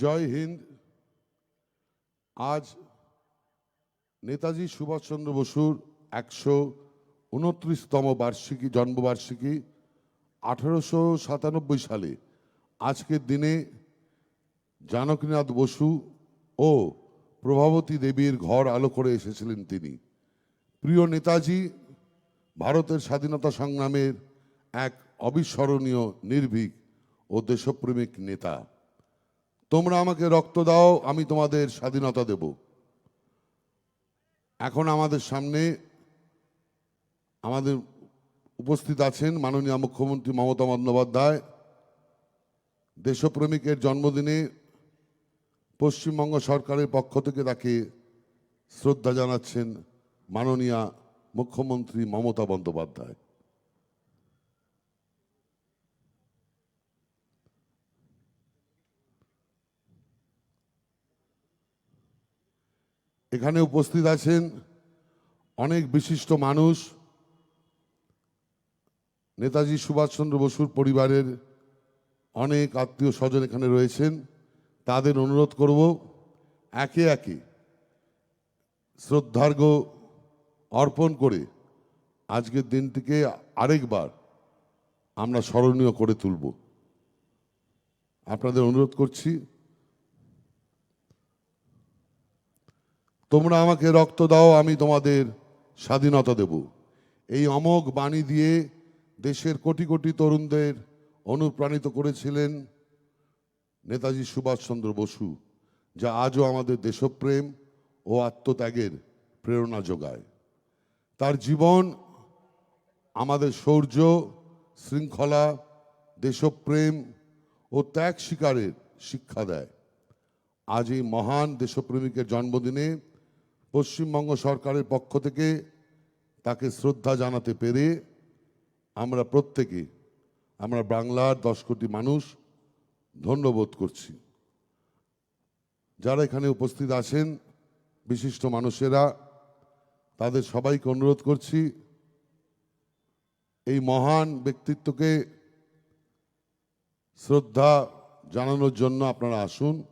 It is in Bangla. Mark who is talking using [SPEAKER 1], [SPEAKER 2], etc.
[SPEAKER 1] জয় হিন্দ আজ নেতাজি সুভাষচন্দ্র বসুর একশো উনত্রিশতম বার্ষিকী জন্মবার্ষিকী আঠারোশো সাতানব্বই সালে আজকের দিনে জানকীনাথ বসু ও প্রভাবতী দেবীর ঘর আলো করে এসেছিলেন তিনি প্রিয় নেতাজি ভারতের স্বাধীনতা সংগ্রামের এক অবিস্মরণীয় নির্ভীক ও দেশপ্রেমিক নেতা তোমরা আমাকে রক্ত দাও আমি তোমাদের স্বাধীনতা দেব এখন আমাদের সামনে আমাদের উপস্থিত আছেন মাননীয় মুখ্যমন্ত্রী মমতা বন্দ্যোপাধ্যায় দেশপ্রেমিকের জন্মদিনে পশ্চিমবঙ্গ সরকারের পক্ষ থেকে তাকে শ্রদ্ধা জানাচ্ছেন মাননীয়া মুখ্যমন্ত্রী মমতা বন্দ্যোপাধ্যায় এখানে উপস্থিত আছেন অনেক বিশিষ্ট মানুষ নেতাজি সুভাষচন্দ্র বসুর পরিবারের অনেক আত্মীয় স্বজন এখানে রয়েছেন তাদের অনুরোধ করব একে একে শ্রদ্ধার্ঘ অর্পণ করে আজকের দিনটিকে আরেকবার আমরা স্মরণীয় করে তুলব আপনাদের অনুরোধ করছি তোমরা আমাকে রক্ত দাও আমি তোমাদের স্বাধীনতা দেব এই অমোঘ বাণী দিয়ে দেশের কোটি কোটি তরুণদের অনুপ্রাণিত করেছিলেন নেতাজি সুভাষচন্দ্র বসু যা আজও আমাদের দেশপ্রেম ও আত্মত্যাগের প্রেরণা যোগায় তার জীবন আমাদের শৌর্য শৃঙ্খলা দেশপ্রেম ও ত্যাগ শিকারের শিক্ষা দেয় আজ এই মহান দেশপ্রেমিকের জন্মদিনে পশ্চিমবঙ্গ সরকারের পক্ষ থেকে তাকে শ্রদ্ধা জানাতে পেরে আমরা প্রত্যেকে আমরা বাংলার দশ কোটি মানুষ ধন্যবোধ করছি যারা এখানে উপস্থিত আছেন বিশিষ্ট মানুষেরা তাদের সবাইকে অনুরোধ করছি এই মহান ব্যক্তিত্বকে শ্রদ্ধা জানানোর জন্য আপনারা আসুন